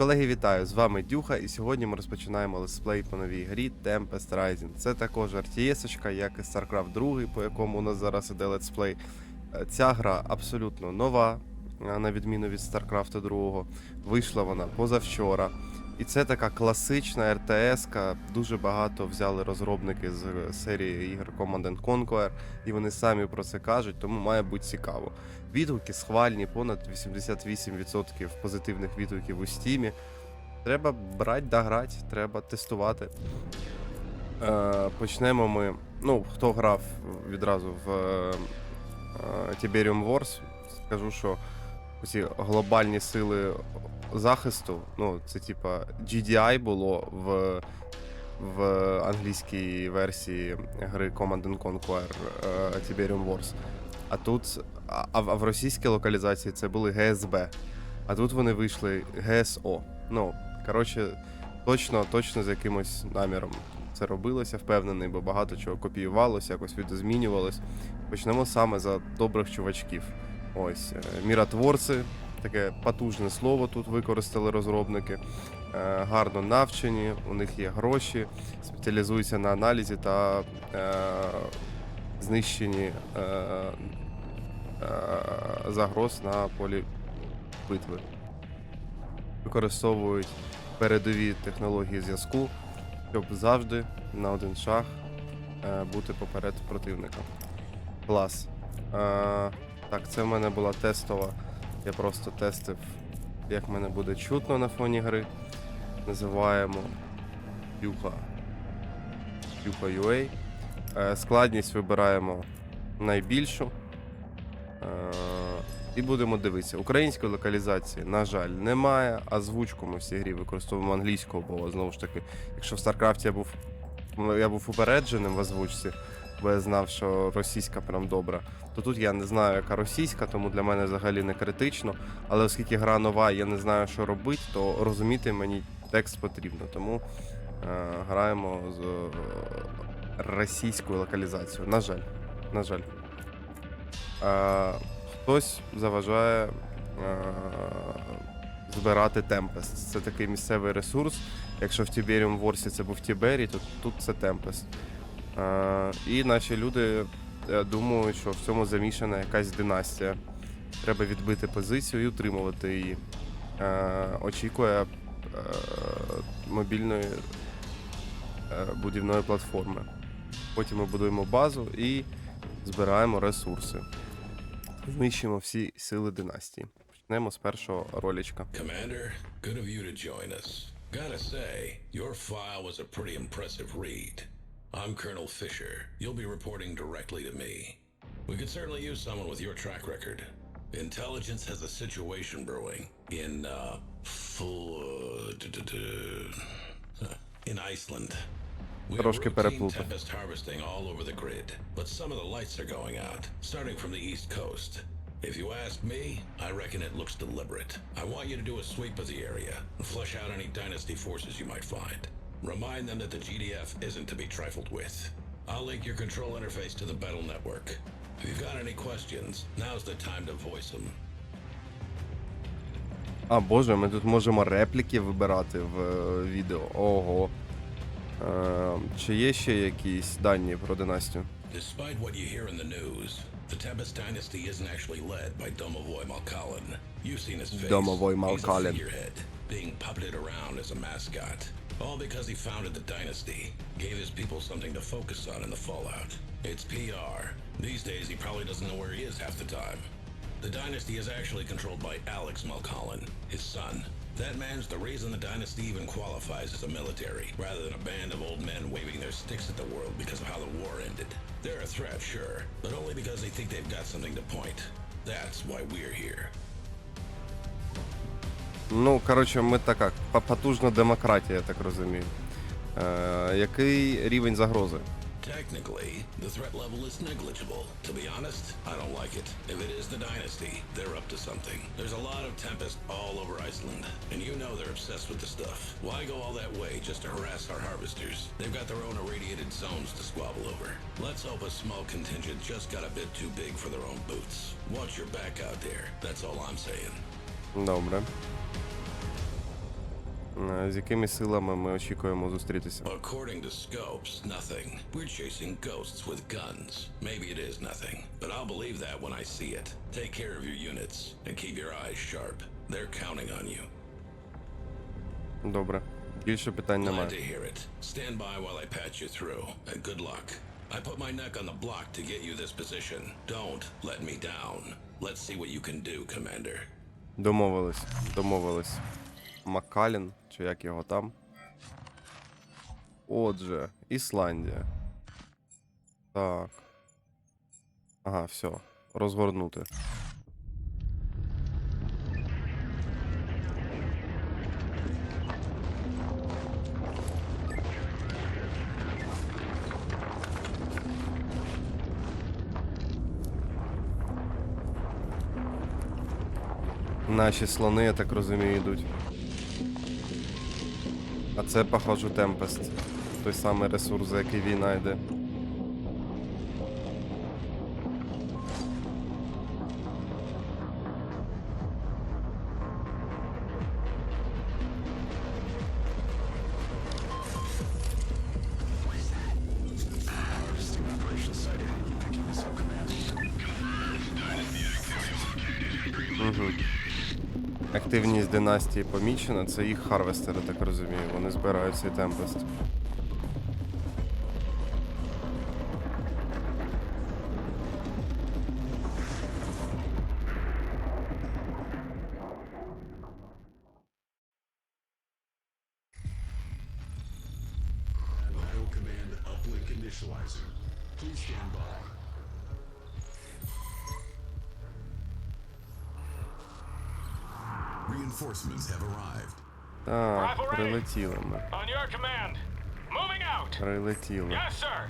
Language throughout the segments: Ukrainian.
Колеги, вітаю! З вами Дюха, і сьогодні ми розпочинаємо летсплей по новій грі Tempest Rising. Це також RTS, як і StarCraft 2, по якому у нас зараз іде летсплей. Е, Ця гра абсолютно нова, е, на відміну від StarCraft 2. Вийшла вона позавчора. І це така класична РТС. Дуже багато взяли розробники з серії ігор Command and Conquer, і вони самі про це кажуть, тому має бути цікаво. Відгуки схвальні, понад 88% позитивних відгуків у стімі. Треба брати да грати, треба тестувати. Е, почнемо ми. Ну, хто грав відразу в е, е, Tiberium Wars, скажу, що ці глобальні сили захисту, ну, це типа GDI було в, в англійській версії гри Command and Conquer е, Tiberium Wars. А тут, а, в російській локалізації це були ГСБ. А тут вони вийшли ГСО. Ну, коротше, точно, точно з якимось наміром це робилося, впевнений, бо багато чого копіювалося, якось відозмінювалось. Почнемо саме за добрих чувачків. Ось, е, міротворці, таке потужне слово тут використали розробники. Е, гарно навчені, у них є гроші, спеціалізуються на аналізі та е, знищенні е, загроз на полі битви. Використовують передові технології зв'язку, щоб завжди на один шаг бути поперед противника. Клас. Так, це в мене була тестова. Я просто тестив, як мене буде чутно на фоні гри. Називаємо Юха. Юха UA. Е, складність вибираємо найбільшу. Е, і будемо дивитися. Української локалізації, на жаль, немає. Озвучку ми в цій грі використовуємо англійську, бо знову ж таки, якщо в StarCraft я був, я був упередженим в озвучці, бо я знав, що російська прям добра, то тут я не знаю, яка російська, тому для мене взагалі не критично. Але оскільки гра нова, я не знаю, що робити, то розуміти мені текст потрібно. Тому е, граємо з е, російською локалізацією. На жаль. На жаль. Е, хтось заважає е, збирати Tempest. Це такий місцевий ресурс. Якщо в Tiberium Wars це був Тібері, то тут це Tempest. Е, і наші люди е, думають, що в цьому замішана якась династія. Треба відбити позицію і утримувати її. Е, очікує мобільної будівної платформи. Потім ми будуємо базу і збираємо ресурси. Знищимо всі сили династії. Почнемо з першого ролічка. Commander, good of you to join us. Gotta say, your file was a pretty impressive read. I'm Colonel Fisher. You'll be reporting directly to me. We could certainly use someone with your track record. Intelligence has a situation brewing in, uh, full, in Iceland. We have routine tempest harvesting all over the grid, but some of the lights are going out, starting from the east coast. If you ask me, I reckon it looks deliberate. I want you to do a sweep of the area and flush out any dynasty forces you might find. Remind them that the GDF isn't to be trifled with. I'll link your control interface to the battle network. If you've got any questions, now's the time to voice them. А боже, ми тут можемо репліки вибирати в е, відео. Ого. Е, чи є ще якісь дані про династію? Despite what you hear in the news, the Tempest dynasty isn't actually led by Domovoy Malkalin. You've seen his face. Domovoy He's a Malkalin. figurehead, being puppeted around as a mascot. All because he founded the dynasty, gave his people something to focus on in the fallout. It's PR. These days, he probably doesn't know where he is half the time. The dynasty is actually controlled by Alex Malkalin, his son. That man's the reason the dynasty even qualifies as a military, rather than a band of old men waving their sticks at the world because of how the war ended. They're a threat, sure, but only because they think they've got something to point. That's why we're here. Ну, коротше, ми така потужна демократія, я так розумію. Е, який рівень загрози? Technically, the threat level is negligible. To be honest, I don't like it. If it is the Dynasty, they're up to something. There's a lot of Tempest all over Iceland, and you know they're obsessed with the stuff. Why go all that way just to harass our harvesters? They've got their own irradiated zones to squabble over. Let's hope a small contingent just got a bit too big for their own boots. Watch your back out there. That's all I'm saying. Добре. Е, З якими силами ми очікуємо зустрітися? According to scopes, nothing. We're chasing ghosts with guns. Maybe it is nothing, but I'll believe that when I see it. Take care of your units and keep your eyes sharp. They're counting on you. Добре. Більше питань Glad немає. to hear it. Stand by while I patch you through, and good luck. I put my neck on the block to get you this position. Don't let me down. Let's see what you can do, Commander. Домовились. Домовились. Маккалін, чи як його там. Отже, Ісландія. Так. Ага, все. Розгорнути. Наші слони, я так розумію, йдуть. А це, похоже, Темпест. Той самий ресурс, за який війна йде. Активність династії помічена, це їх харвестери, так розумію. Вони збирають цей темпест. Так, прилетіли ми. On your command. Moving out. Прилетіли. Yes, sir.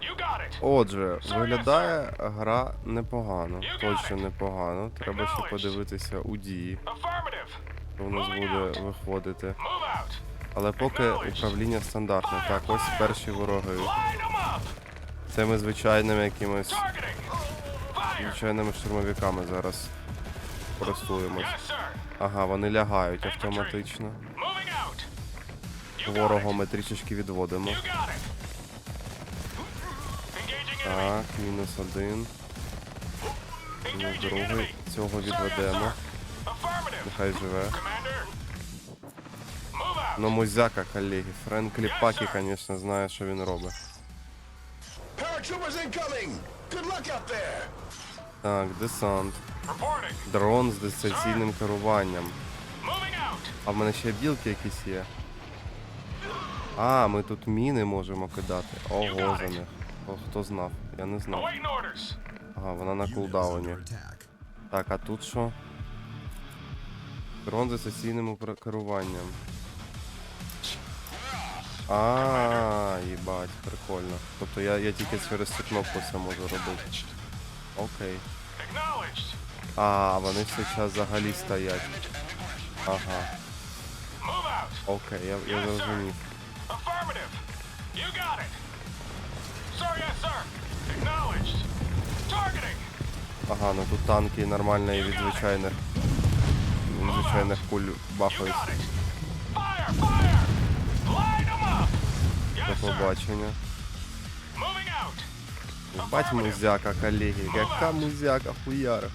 You got it. Отже, виглядає гра непогано. Точно непогано. Треба ще подивитися у дії, Affirmative. що у нас буде out. виходити. Move out. Але поки управління стандартне. Так, ось перші вороги. Line them up. Це ми звичайними якимось звичайними штурмовиками зараз користуємось. Ага, вони лягають автоматично. Ворога ми трішечки відводимо. Так, мінус один. Ну, Engaging другий. Цього відведемо. Нехай живе. Ну, музяка, колеги. Френклі Пакі, звісно, знає, що він робить. Так, десант. Дрон з дистанційним керуванням. А в мене ще білки якісь є. А, ми тут міни можемо кидати. Ого, за них. О, хто знав? Я не знав. Ага, вона на кулдауні. Так, а тут що? Дрон з дистанційним керуванням. А, їбать, прикольно. Тобто я, я тільки через цю кнопку це можу робити. Окей. Acknowledged. А, вони в цей час взагалі стоять. Ага, Move out. окей, я, я зрозумів. Affirmative. You got it. Sir, yes, sir. Acknowledged. Targeting. Ага, ну тут танки нормально і від звичайних. Від звичайних куль You бахають. got it. Fire, fire. Line them up. До Yes, sir. побачення. Moving out. Бать музяка, колеги. Яка музяка, хуяра.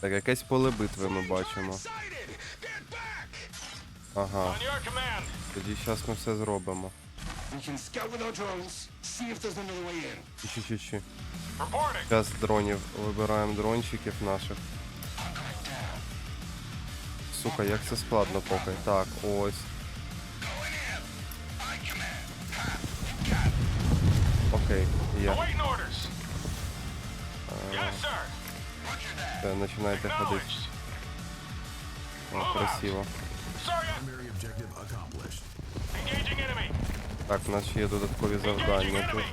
Так, якесь поле битви ми бачимо. Ага, тоді зараз ми все зробимо. Чи-чи-чи. Зараз дронів. Вибираємо дрончиків наших. Сука, як це складно поки. Так, ось. Окей, є. Все, починаєте ходити. О, красиво. Так, у нас ще є додаткові завдання тут.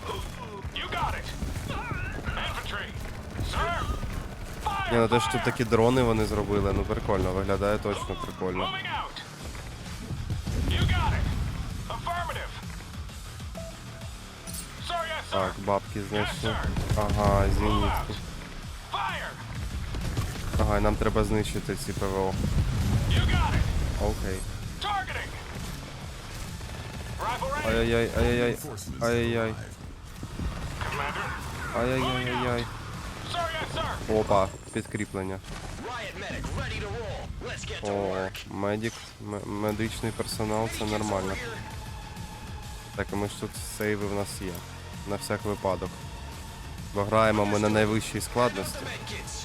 Ні, ну те, що тут такі дрони вони зробили, ну прикольно, виглядає точно прикольно. Так, бабки знайшли. Ага, зенітки. Ага, і нам треба знищити ці ПВО. Окей. Ай-яй-яй, ай-яй-яй. Ай-яй-яй. Commander. Ай-яй-яй-яй. Sir, yes. Опа, підкріплення. О, медик, медичний персонал, це нормально. Так, і ми ж тут сейви в нас є. На всяк випадок. Бо граємо ми на найвищій складності,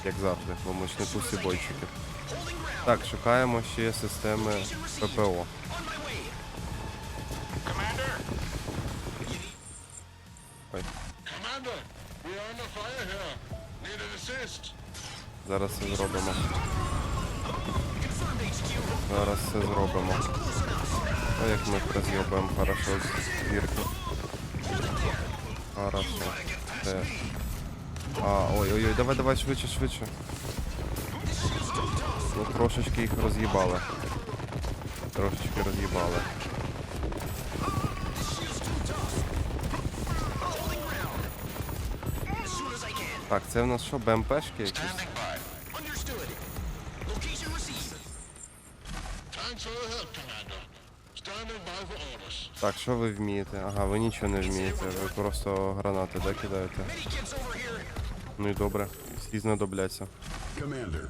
як завжди, бо ми ж не пусі бойчики. Так, шукаємо ще системи ППО. Ой, зараз це зробимо. Зараз це зробимо. О, як ми роз'єбаємо хорошо з. Хорошо. Це... А, ой, ой, ой, давай, давай, швидше, швидше. Ну, трошечки їх роз'їбали. Трошечки роз'їбали. Так, це в нас що, БМПшки якісь? Так, що ви вмієте? Ага, ви нічого не вмієте, ви просто гранати, да, кидаєте? Ну і добре, всі знадобляться. Commander,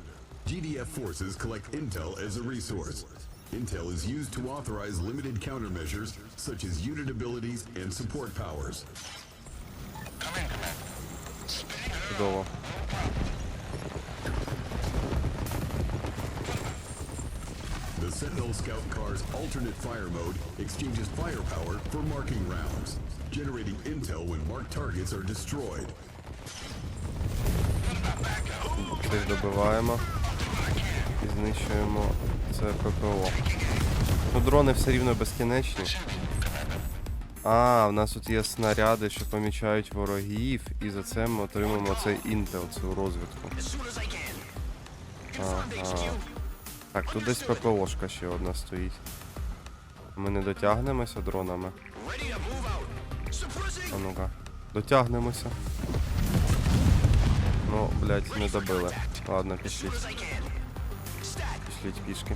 GDF forces collect intel as a resource. Intel is used to authorize limited countermeasures, such as unit abilities and support powers. Чудово. The Sentinel Scout car's alternate fire mode exchanges firepower for marking rounds, generating intel when marked targets are destroyed. Цих добиваємо і знищуємо це ППО. Ну, дрони все рівно безкінечні. А, в нас тут є снаряди, що помічають ворогів, і за це ми отримуємо цей інтел, цю розвідку. Ага. Так, тут десь ППОшка ще одна стоїть. Ми не дотягнемося дронами. А ну-ка. Дотягнемося. Ну, блядь, не добили. Ладно, пішліть. Пішліть пішки.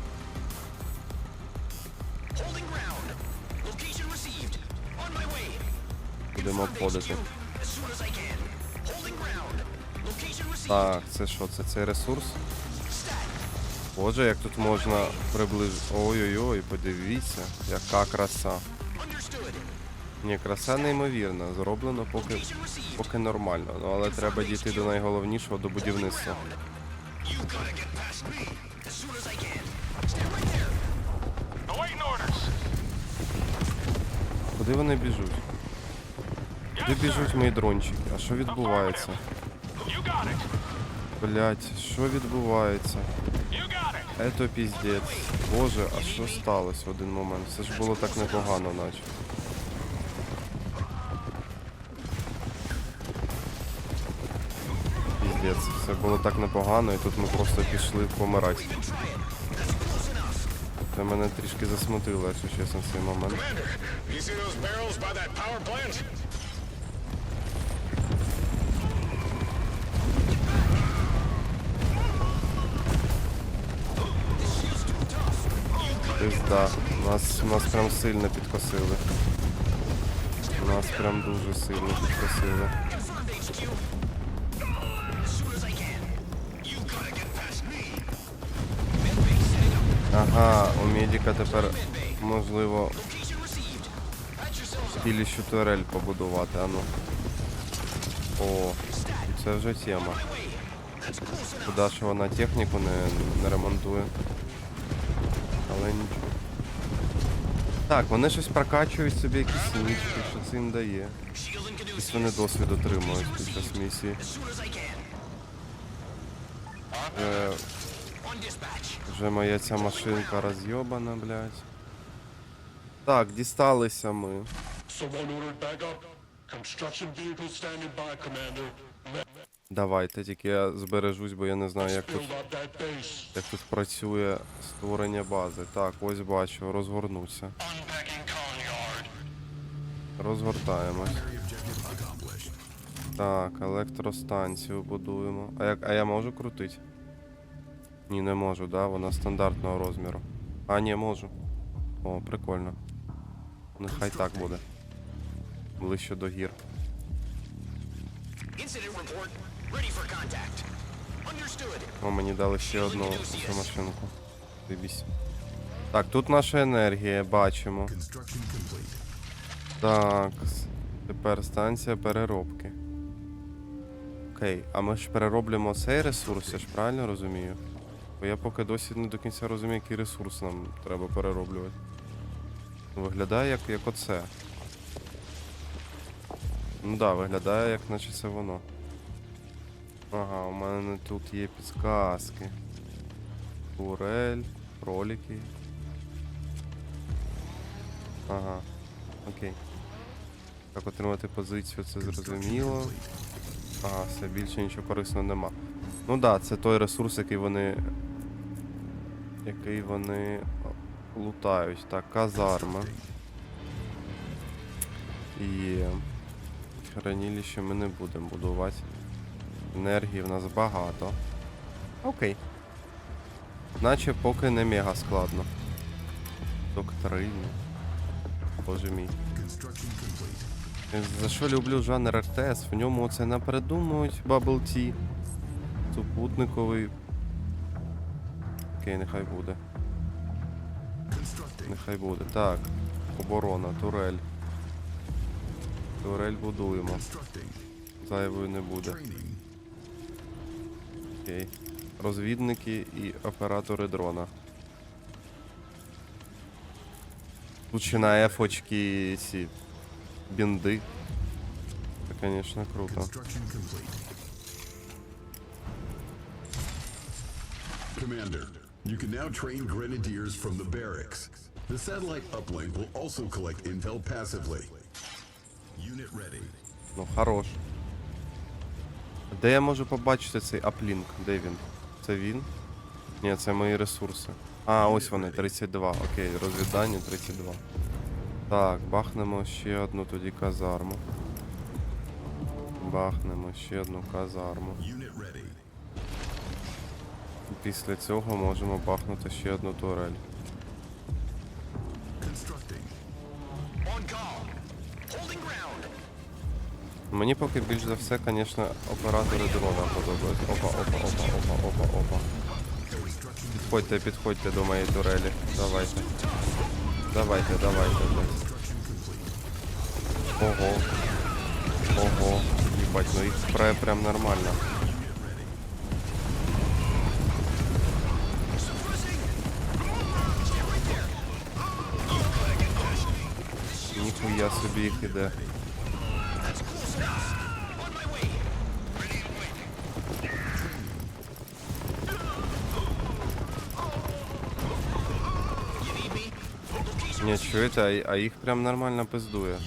Будемо обходити. Так, це що? Це цей ресурс? Боже, як тут можна приближити. Ой-ой-ой, подивіться, яка краса. Ні, краса неймовірна. Зроблено поки, поки нормально. Ну але треба дійти до найголовнішого, до будівництва. Куди вони біжуть? Куди біжуть мої дрончики? А що відбувається? Блять, що відбувається? Ето піздець. Боже, а що сталося в один момент? Все ж було так непогано, наче. Піздець, все було так непогано, і тут ми просто пішли помирати. Це мене трішки засмутило, якщо чесно, цей момент. Пизда. Нас, нас прям сильно підкосили. Нас прям дуже сильно підкосили. Ага, у медика тепер можливо біліщу турель побудувати, а ну. О, це вже тема. Куда ж вона техніку не, не ремонтує. Але нічого. Так, вони щось прокачують собі якісь нічки, що це їм дає. Якісь вони досвід отримують під час місії. Вже, вже моя ця машинка розйобана, блядь. Так, дісталися ми. Давайте, тільки я збережусь, бо я не знаю, як тут, як тут працює створення бази. Так, ось бачу, розгорнуться. Yard. Розгортаємось. Так, електростанцію будуємо. А як, а я можу крутити? Ні, не можу, да? Вона стандартного розміру. А, ні, можу. О, прикольно. Нехай так буде. Ближче до гір. О, мені дали ще одну машинку. Дивісь. Так, тут наша енергія, бачимо. Так, тепер станція переробки. Окей, а ми ж перероблюємо цей ресурс, я ж правильно розумію? Бо я поки досі не до кінця розумію, який ресурс нам треба перероблювати. Виглядає як, як оце. Ну да, виглядає, як наче це воно. Ага, у мене тут є підсказки. Турель, кролики. Ага. Окей. Як отримати позицію, це зрозуміло. Ага, все більше нічого корисного нема. Ну да, це той ресурс, який вони. Який вони лутають. Так, казарма. І хранилище ми не будемо будувати. Енергії в нас багато. Окей. Наче поки не мега складно. Доктрини. Боже мій. За що люблю жанр РТС? В ньому оце не придумують Bubble Tea. Супутниковий. Окей, нехай буде. Нехай буде. Так. Оборона, турель. Турель будуємо. Зайвої не буде. Окей. Розвідники і оператори дрона. Ще на ефочки ці бінди. Це, звісно, круто. Commander, you can now train grenadiers from the barracks. The satellite uplink will also collect intel passively. Unit ready. Ну, хорош. Де я можу побачити цей аплінк? Де він? Це він? Ні, це мої ресурси. А, ось вони, 32. Окей, розвідання 32. Так, бахнемо ще одну тоді казарму. Бахнемо ще одну казарму. Після цього можемо бахнути ще одну турель. Мені поки більш за все, звісно, оператори дрона подобаються. Опа, опа, опа, опа, опа, опа. Підходьте, підходьте до моєї турелі. Давайте. Давайте, давайте. блядь. Ого. Ого. Їбать, ну їх спре прям нормально. Ніхуя собі їх іде. Не, чуєте, а їх прям нормально пиздує.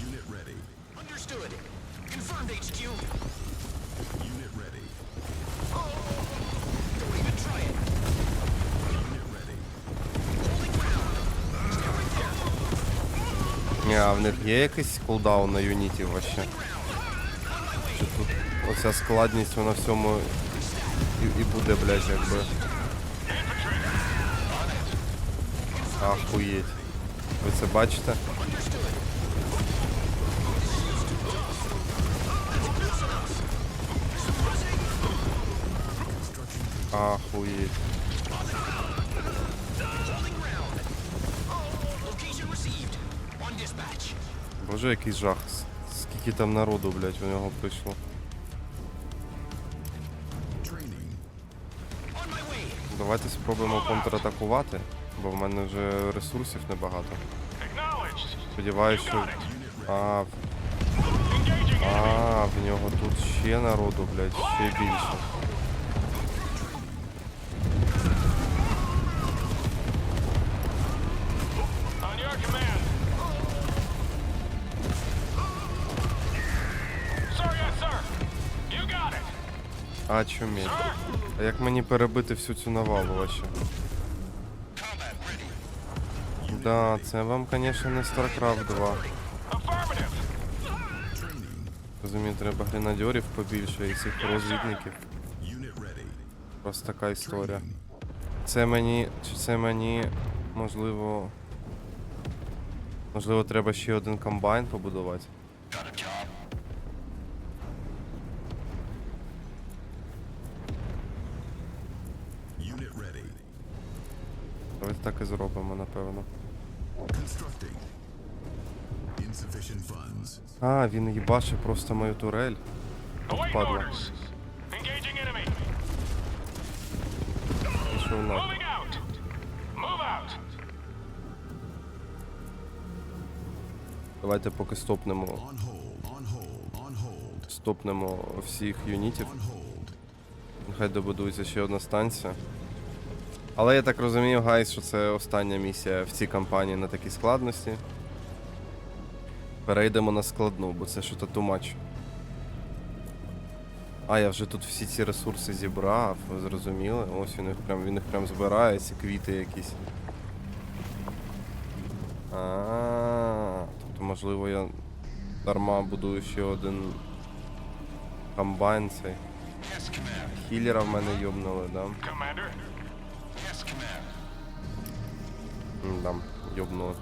Них є якийсь кулдаун на юніті вообще? Чи тут оця складність вона всьому і, і буде, блядь, якби. Ахуєть. Ви це бачите? Ахуєть. Боже, який жах. Скільки там народу, блядь, у нього прийшло. Давайте спробуємо контратакувати, бо в мене вже ресурсів небагато. Сподіваюсь, що. А, а, в нього тут ще народу, блядь, ще більше. А чуміть. А як мені перебити всю цю навалу вообще? Да, це вам, конечно, не StarCraft 2. Affirmative. Розумію, треба гренадьорів побільше і цих розвідників. Просто така історія. Це мені. Чи це мені. Можливо. Можливо, треба ще один комбайн побудувати. так і зробимо, напевно. А, він їбачив просто мою турель. От падла. Пішов нахуй. Давайте поки стопнемо. Стопнемо всіх юнітів. Нехай добудується ще одна станція. Але я так розумію, гайс, що це остання місія в цій кампанії на такій складності. Перейдемо на складну, бо це що-то much. А, я вже тут всі ці ресурси зібрав, ви зрозуміли? Ось він їх прям, він їх прям збирає, ці квіти якісь. А, тобто, можливо, я дарма будую ще один комбайн цей. Хілера в мене йобнули, да? Да, ёбнуло.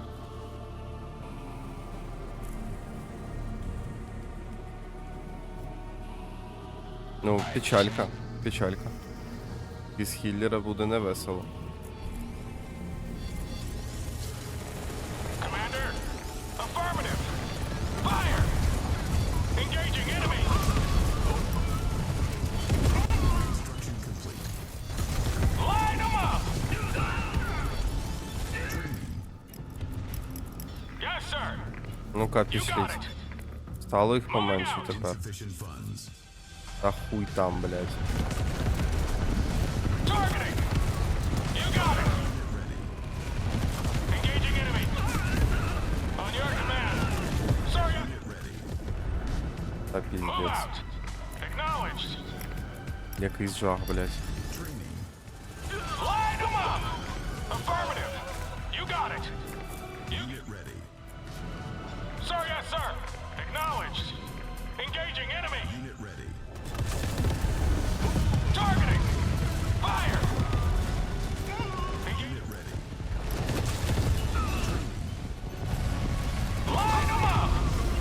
Ну, печалька, печалька. Без хіллера буде невесело. сука, пішліть. Стало їх поменше тепер. Та хуй там, блядь. Та піздець. Я жах, блядь. You got it! You get ready. Sir, yes, sir. Acknowledged. Engaging enemy. Unit ready. Targeting. Fire. Engage- Unit ready. Line them up.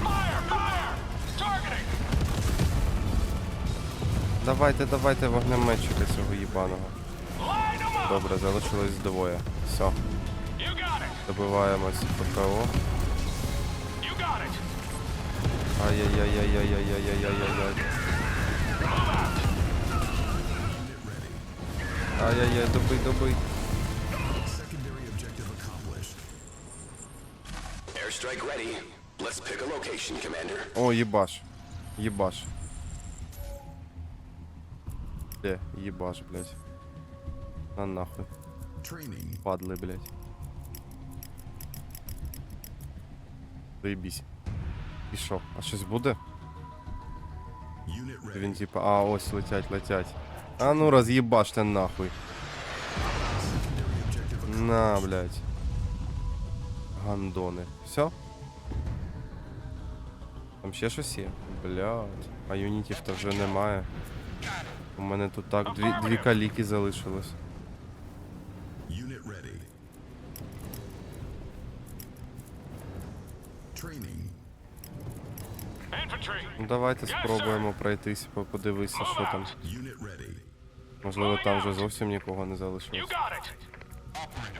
Fire, fire. Targeting. Давайте, давайте вогнеметчика цього їбаного. Line them up. Добре, залишилось двоє. Все. You got it. Добиваємо ці ППО. You got it. Ай-яй-яй-яй-яй-яй-яй-яй-яй-яй. Ай-яй-яй, добий, добий. Secondary objective accomplished. Airstrike ready. Let's pick a location, Commander. О, їбаш. Їбаш. Де? Їбаш, блядь. На нахуй. Training. Падли, блядь. Заєбісь. І що? А щось буде? Він типа, а ось летять, летять. А ну роз'їбаште нахуй. На, блядь. Гандони. Все? Там ще щось є? Блядь. А юнітів то вже немає. У мене тут так дві, дві каліки залишилось. Unit ready. Training. Infantry. Ну давайте спробуємо пройтись, по- подивитися, що там. Можливо, там вже зовсім нікого не залишилось.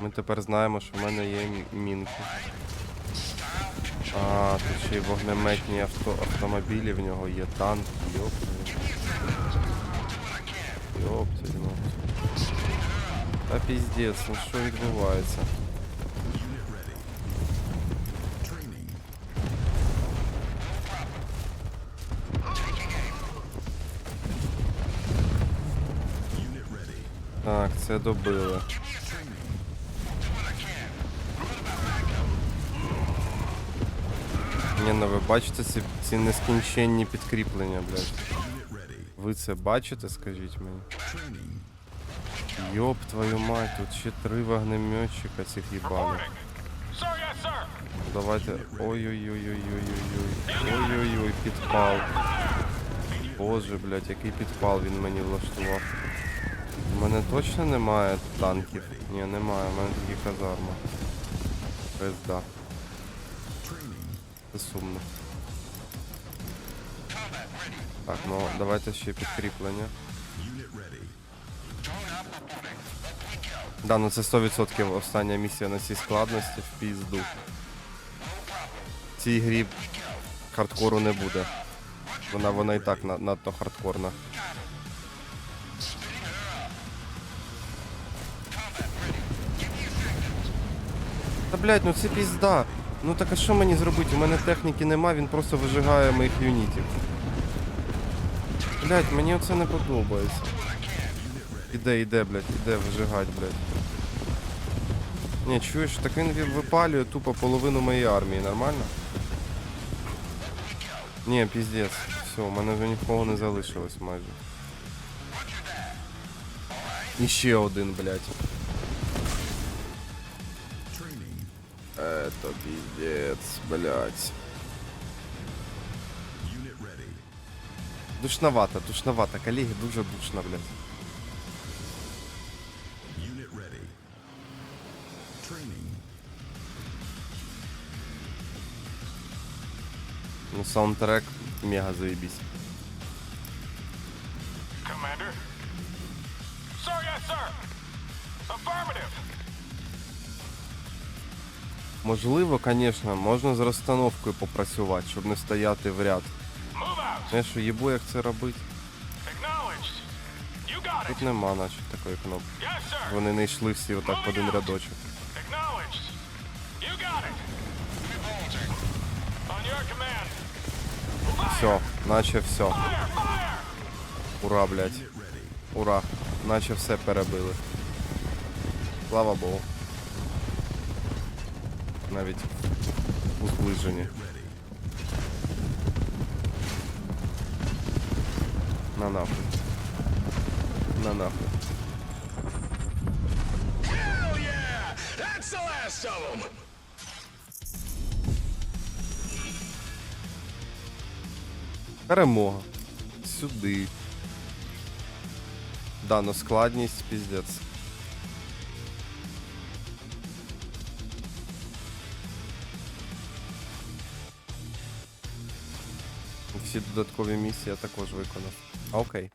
Ми тепер знаємо, що в мене є мінки. А, тут ще й вогнеметні авто, автомобілі, в нього є танк, йопти. Йопти, ну. Та піздець, ну що відбувається? Unit ready. Training. Unit ready. Так, це добили. Ні, ну ви бачите ці, ці нескінченні підкріплення, блядь. Ви це бачите, скажіть мені? Йоп твою мать, тут ще три вогнеметчика цих їбаних. Давайте. Ой-ой-ой-ой-ой-ой. Ой-ой-ой, підпал. Боже, блядь, який підпал він мені влаштував. Мене точно немає танків. Ні, немає, у мене тільки казарма. Пизда. Це сумно. Так, ну давайте ще підкріплення. Да, ну це 100% остання місія на цій складності в пізду. В цій грі хардкору не буде. Вона, вона і так на- надто хардкорна. Та блять, ну це пізда. Ну так а що мені зробити? У мене техніки нема, він просто вижигає моїх юнітів. Блять, мені оце не подобається. Іде, іде, блять, іде вижигать, блять. Ні, чуєш, так він ві- випалює тупо половину моєї армії, нормально? Ні, піздець. Все, у мене вже нікого не залишилось майже. І ще один, блять. Это пиздец, блять. Душновато, душновато, коллеги, дуже душно, блядь. Ну, саундтрек мега заебись. Можливо, конечно, можна з розстановкою попрацювати, щоб не стояти в ряд. Знаєш, що як це робити? Тут нема, наче такої кнопки. Вони не йшли всі отак в один рядочок. Все, наче все. Ура, блядь. Ура. Наче все перебили. Слава Богу. Навіть у зближенні. На нахуй. На them! Перемога. Сюди. Да, но складність піздець. Всі додаткові місії я також виконав. А, Окей.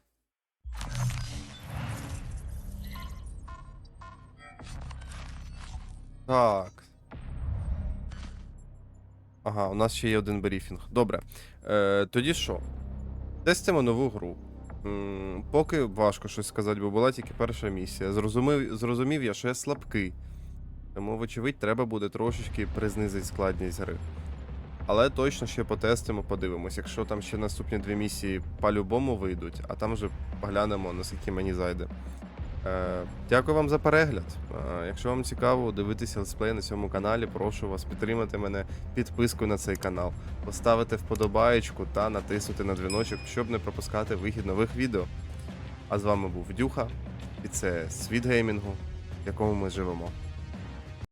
Так. Ага, у нас ще є один брифінг. Добре. Е, тоді що? Тестимо нову гру. Поки важко щось сказати, бо була тільки перша місія. Зрозумів, зрозумів я, що я слабкий. Тому, вочевидь, треба буде трошечки признизити складність гри. Але точно ще потестимо, подивимось. Якщо там ще наступні дві місії по-любому вийдуть, а там вже поглянемо, наскільки мені зайде. Е, дякую вам за перегляд. Е, якщо вам цікаво дивитися летсплей на цьому каналі, прошу вас підтримати мене підпискою на цей канал, поставити вподобаєчку та натиснути на дзвіночок, щоб не пропускати вихід нових відео. А з вами був Дюха, і це світ геймінгу, в якому ми живемо.